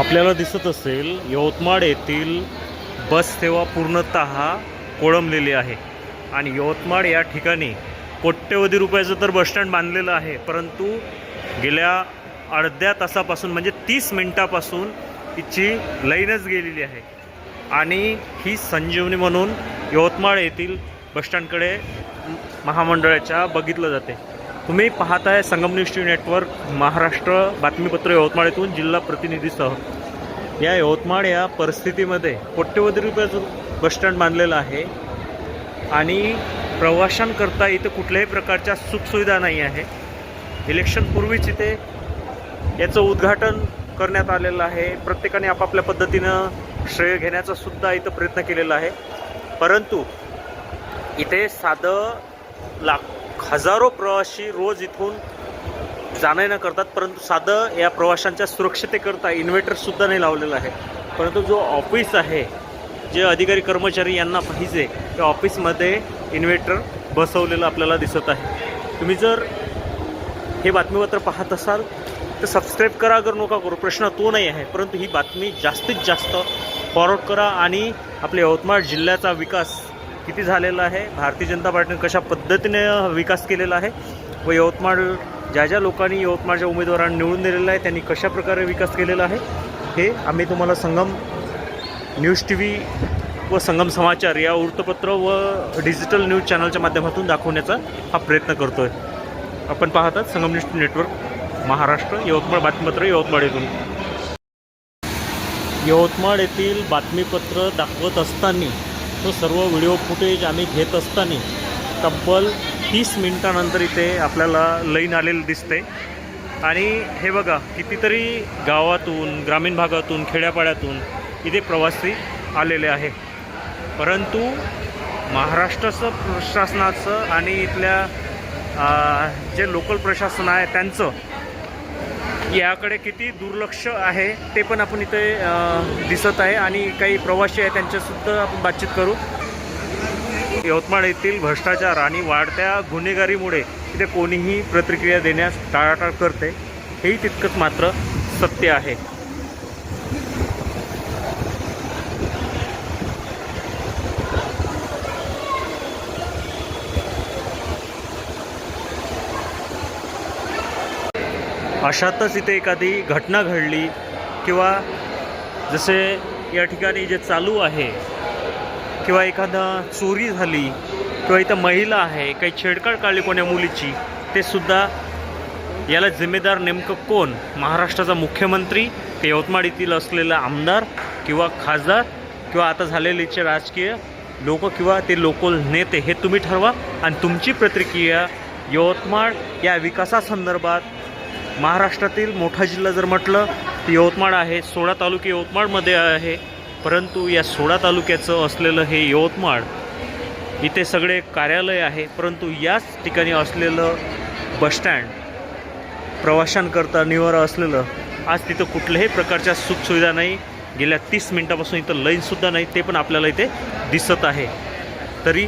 आपल्याला दिसत असेल यवतमाळ येथील बस सेवा पूर्णत कोळंबलेली आहे. आणि यवतमाळ या ठिकाणी कोट्यवधी रुपयाचं तर बसस्टँड बांधलेलं आहे. परंतु गेल्या अर्ध्या तासापासून म्हणजे तीस मिनटापासून हिची लाईनच गेलेली आहे. आणि ही संजीवनी म्हणून यवतमाळ येथील बसस्टँडकडे महामंडळाच्या बघितलं जाते. तुम्ही पाहताय Sangam news T network Maharashtra बातमीपत्र यवतमाळ येथून जिल्हा प्रतिनिधीसह. या यवतमाळ या परिस्थितीमध्ये कोट्यवधी रुपयाचं बसस्टँड बांधलेलं आहे आणि प्रवाशांकरता इथं कुठल्याही प्रकारच्या सुखसुविधा नाही आहे. इलेक्शनपूर्वीच इथे याचं उद्घाटन करण्यात आलेलं आहे. प्रत्येकाने आपापल्या पद्धतीनं श्रेय घेण्याचा सुद्धा इथं प्रयत्न केलेला आहे. परंतु इथे साधं लाख हजारो प्रवासी रोज इथून जाणं येणं करतात परंतु साधं या प्रवाशांच्या सुरक्षतेकरता इन्व्हर्टरसुद्धा नाही लावलेलं आहे. परंतु जो ऑफिस आहे जे अधिकारी कर्मचारी यांना पाहिजे त्या ऑफिसमध्ये इन्व्हर्टर बसवलेलं आपल्याला दिसत आहे. तुम्ही जर हे बातमीपत्र पाहत असाल तर सबस्क्राईब करा अगर नका करू प्रश्न तो नाही आहे परंतु ही बातमी जास्तीत जास्त फॉरवर्ड करा आणि आपल्या यवतमाळ जिल्ह्याचा विकास किती झालेलं आहे? भारतीय जनता पार्टीने कशा पद्धतीने विकास केलेला आहे? व यवतमाळ ज्या ज्या लोकांनी यवतमाळच्या उमेदवारांना निवडून दिलेलं आहे त्यांनी कशा प्रकारे विकास केलेला आहे? हे आम्ही तुम्हाला संगम न्यूज टी व्ही व संगम समाचार या वृत्तपत्र व डिजिटल न्यूज चॅनलच्या माध्यमातून दाखवण्याचा हा प्रयत्न करतो आहे आपण पाहतात संगम न्यूज नेटवर्क महाराष्ट्र यवतमाळ बातमीपत्र यवतमाळ येथून. यवतमाळ येथील बातमीपत्र दाखवत असताना तो सर्व व्हिडिओ फुटेज आम्ही घेत असताना तब्बल तीस मिनटानंतर इथे आपल्याला लईन आलेलं दिसते. आणि हे बघा कितीतरी गावातून ग्रामीण भागातून खेड्यापाड्यातून इथे प्रवासी आलेले आहे. परंतु महाराष्ट्राचं प्रशासनाचं आणि इथल्या जे लोकल प्रशासन आहे त्यांचं याकडे किती दुर्लक्ष आहे ते पण आपण इथे दिसत आहे आणि काही प्रवासी आहे त्यांच्यासुद्धा आपण बातचीत करू. यवतमाळ येथील भ्रष्टाचार आणि वाढत्या गुन्हेगारीमुळे इथे कोणीही प्रतिक्रिया देण्यास टाळाटाळ करते हेही तितकंच मात्र सत्य आहे. अशातच इथे एखादी घटना घडली किंवा जसे या ठिकाणी जे चालू आहे किंवा एखादा चोरी झाली किंवा इथं महिला आहे काही छेडछाड काढली कोण्या मुलीची ते सुद्धा याला जिम्मेदार नेमकं कोण? महाराष्ट्राचा मुख्यमंत्री ते यवतमाळ येथील असलेला आमदार किंवा खासदार किंवा आता झालेलेचे राजकीय लोक किंवा ते लोकल नेते हे तुम्ही ठरवा. आणि तुमची प्रतिक्रिया यवतमाळ या विकासासंदर्भात महाराष्ट्रातील मोठा जिल्हा जर म्हटलं तर यवतमाळ आहे. सोळा तालुके यवतमाळमध्ये आहे. परंतु या सोळा तालुक्याचं असलेलं हे यवतमाळ इथे सगळे कार्यालय आहे. परंतु याच ठिकाणी असलेलं बसस्टँड प्रवाशांकरता निवार असलेलं आज तिथं कुठल्याही प्रकारच्या सुखसुविधा नाही. गेल्या तीस मिनटापासून इथं लाईनसुद्धा नाही. ते पण आपल्याला इथे दिसत आहे. तरी